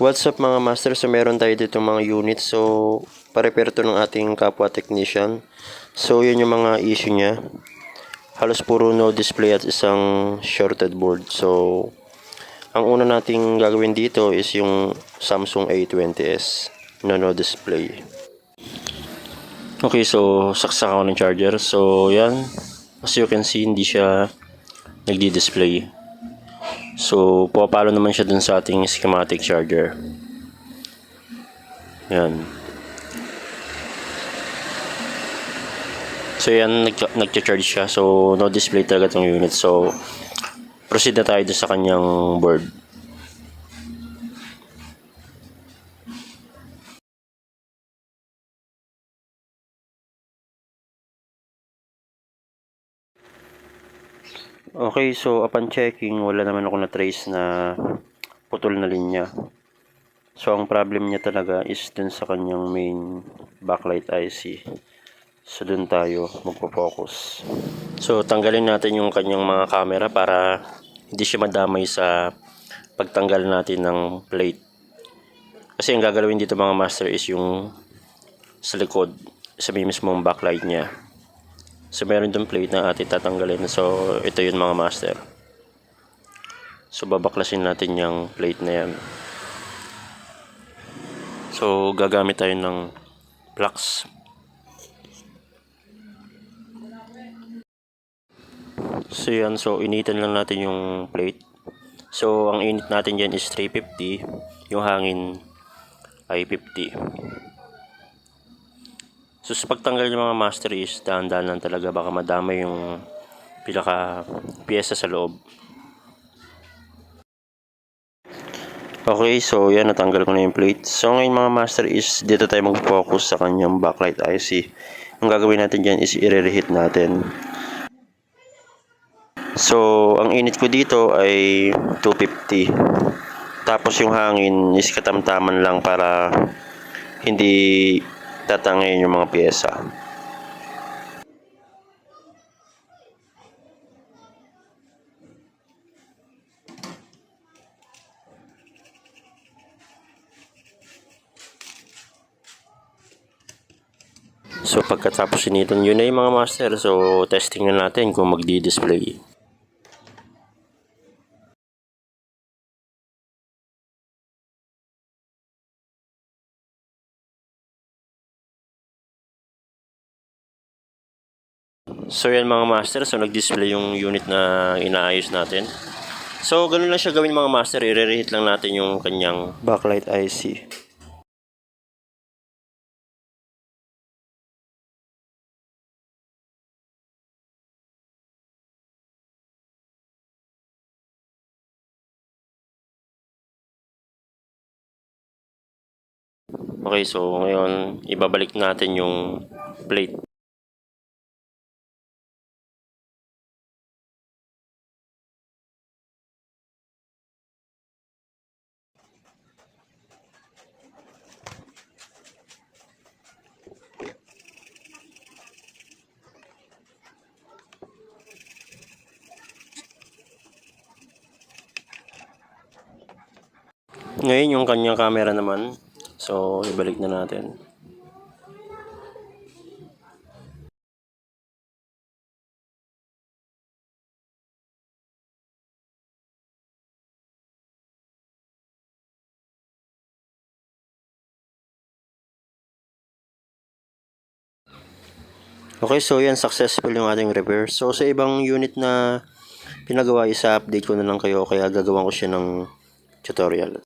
What's up mga master? So meron tayo dito mga unit. So pa-repair to ng ating kapwa technician. So yun yung mga issue niya. Halos puro no display at isang shorted board. So ang una nating gagawin dito is yung Samsung A20s no no display. Okay, so saksak ako ng charger. So yan, as you can see hindi siya nagdi-display. So, pupalo naman siya dun sa ating schematic charger. Yan. So, yan, nag- nag-charge siya. So, no display talaga tong unit. So, proceed na tayo dun sa kanyang board. Okay, so upon checking, wala naman ako na-trace na putol na linya. So, ang problem niya talaga is dun sa kanyang main backlight IC. So, dun tayo magpo-focus. So, tanggalin natin yung kanyang mga camera para hindi siya madamay sa pagtanggal natin ng plate. Kasi ang gagalawin dito mga master is yung sa likod, sa mismong backlight niya. So, meron dong plate na atin tatanggalin. So, ito yun mga master. So, babaklasin natin yung plate na yan. So, gagamit tayo ng flux. So, yan. So, initan lang natin yung plate. So, ang init natin dyan is 350. Yung hangin ay 50. So sa pagtanggal ng mga master is dahan-dahan lang talaga baka madamay yung pinaka piyesa sa loob. Okay, so yan natanggal ko na yung plate. So ngayon mga master is dito tayo mag-focus sa kanyang backlight IC. Ang gagawin natin dyan is i-reheat natin. So ang init ko dito ay 250. Tapos yung hangin is katamtaman lang para hindi tatangayin yung mga pyesa. So pagkatapos initan yun na yung mga master. So testing na natin kung magdi-display. So yan mga master, so nag-display yung unit na inaayos natin. So ganun lang siya gawin mga master, i-reheat lang natin yung kanyang backlight IC. Okay, so ngayon ibabalik natin yung plate. Ngayon yung kanyang camera naman. So, ibalik na natin. Okay, so yan, successful yung ating repair. So, sa ibang unit na pinagawa, isa-update ko na lang kayo, kaya gagawan ko siya ng tutorial.